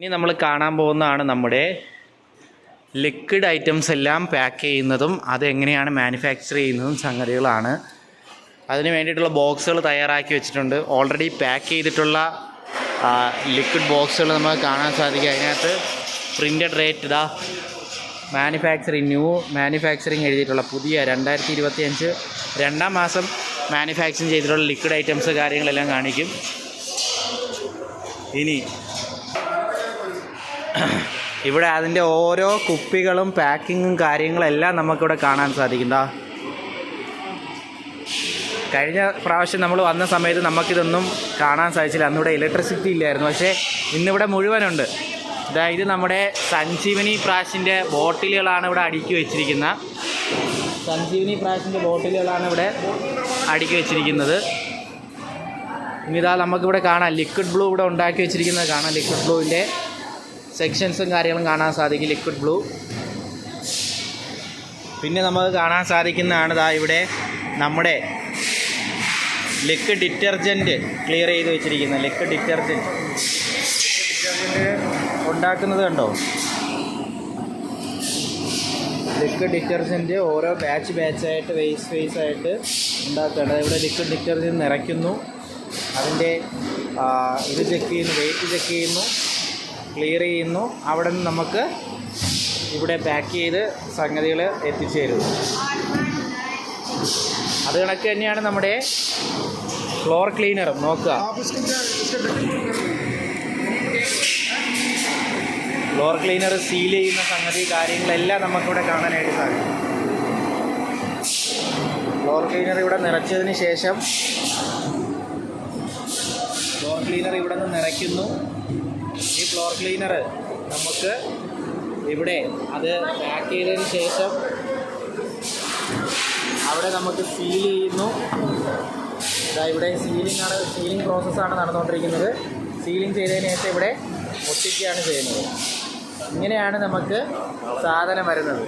ഇനി നമ്മൾ കാണാൻ പോകുന്നതാണ് നമ്മുടെ ലിക്വിഡ് ഐറ്റംസ് എല്ലാം പാക്ക് ചെയ്യുന്നതും അതെങ്ങനെയാണ് മാനുഫാക്ചർ ചെയ്യുന്നതും സംഗതികളാണ്. അതിന് വേണ്ടിയിട്ടുള്ള ബോക്സുകൾ തയ്യാറാക്കി വെച്ചിട്ടുണ്ട്. ഓൾറെഡി പാക്ക് ചെയ്തിട്ടുള്ള ലിക്വിഡ് ബോക്സുകൾ നമുക്ക് കാണാൻ സാധിക്കും. അതിനകത്ത് പ്രിന്റഡ് റേറ്റ് ഇതാ മാനുഫാക്ചറിങ് ന്യൂ മാനുഫാക്ചറിങ് എഴുതിയിട്ടുള്ള പുതിയ രണ്ടായിരത്തി ഇരുപത്തി അഞ്ച് രണ്ടാം മാസം മാനുഫാക്ചറിങ് ചെയ്തിട്ടുള്ള ലിക്വിഡ് ഐറ്റംസ് കാര്യങ്ങളെല്ലാം കാണിക്കും. ഇനി ഇവിടെ അതിന്റെ ഓരോ കുപ്പികളും പാക്കിങ്ങും കാര്യങ്ങളെല്ലാം നമുക്കിവിടെ കാണാൻ സാധിക്കും. ദാ. കഴിഞ്ഞ പ്രാവശ്യം നമ്മൾ വന്ന സമയത്ത് നമുക്കിതൊന്നും കാണാൻ സാധിച്ചില്ല. അന്നിവിടെ ഇലക്ട്രിസിറ്റി ഇല്ലായിരുന്നു. പക്ഷേ ഇന്നിവിടെ മുഴുവനുണ്ട്. ഇതാ ഇത് നമ്മുടെ സഞ്ജീവനി പ്രാഷിന്റെ ബോട്ടിലുകളാണ് ഇവിടെ അടുക്കി വെച്ചിരിക്കുന്ന സഞ്ജീവനി പ്രാഷിന്റെ ബോട്ടിലുകളാണ് ഇവിടെ അടുക്കി വെച്ചിരിക്കുന്നത്. ഇനി ഇതാ നമുക്കിവിടെ കാണാം. ലിക്വിഡ് ബ്ലൂ ഇവിടെ ഉണ്ടാക്കി വെച്ചിരിക്കുന്നത്. കാണാം. ലിക്വിഡ് ബ്ലൂവിന്റെ സെക്ഷൻസും കാര്യങ്ങളും കാണാൻ സാധിക്കും ലിക്വിഡ് ബ്ലൂ പിന്നെ നമുക്ക് കാണാൻ സാധിക്കുന്നതാണ് ഇതാ ഇവിടെ നമ്മുടെ ലിക്വിഡ് ഡിറ്റർജന്റ് ക്ലിയർ ചെയ്ത് വെച്ചിരിക്കുന്ന ലിക്വിഡ് ഡിറ്റർജന്റ് ഡിറ്റർജന്റ് ഉണ്ടാക്കുന്നത് കണ്ടോ? ലിക്വിഡ് ഡിറ്റർജന്റ് ഓരോ ബാച്ച് ബാച്ചായിട്ട് വേസ് വേസ് ആയിട്ട് ഉണ്ടാക്കുകയാണ്. ഇവിടെ ലിക്വിഡ് ഡിറ്റർജന്റ് നിറയ്ക്കുന്നു. അതിന്റെ ഇത് ചെക്ക് ചെയ്യുന്നു വെയിറ്റ് ചെക്ക് ചെയ്യുന്നു. ക്ലിയർ ചെയ്യുന്നു. അവിടെ നിന്ന് നമുക്ക് ഇവിടെ പാക്ക് ചെയ്ത് സംഗതികൾ എത്തിച്ചേരും അത് കണക്ക് തന്നെയാണ് നമ്മുടെ ഫ്ലോർ ക്ലീനറും നോക്കുക. ഫ്ലോർ ക്ലീനർ സീൽ ചെയ്യുന്ന സംഗതി കാര്യങ്ങളെല്ലാം നമുക്കിവിടെ കാണാനായിട്ട് സാധിക്കും. ഫ്ലോർ ക്ലീനർ ഇവിടെ നിറച്ചതിന് ശേഷം ഫ്ലോർ ക്ലീനർ ഇവിടെ നിന്ന് നിറയ്ക്കുന്നു. ഈ ഫ്ലോർ ക്ലീനർ നമുക്ക് ഇവിടെ അത് പാക്ക് ചെയ്തതിന് ശേഷം അവിടെ നമുക്ക് സീൽ ചെയ്യുന്നു. ഇവിടെ സീലിംഗ് ആണ് സീലിംഗ് പ്രോസസ്സാണ് നടന്നുകൊണ്ടിരിക്കുന്നത്. സീലിംഗ് ചെയ്തതിന് ശേഷം ഇവിടെ ഒട്ടിക്കുകയാണ് ചെയ്യുന്നത്. ഇങ്ങനെയാണ് നമുക്ക് സാധനം വരുന്നത്.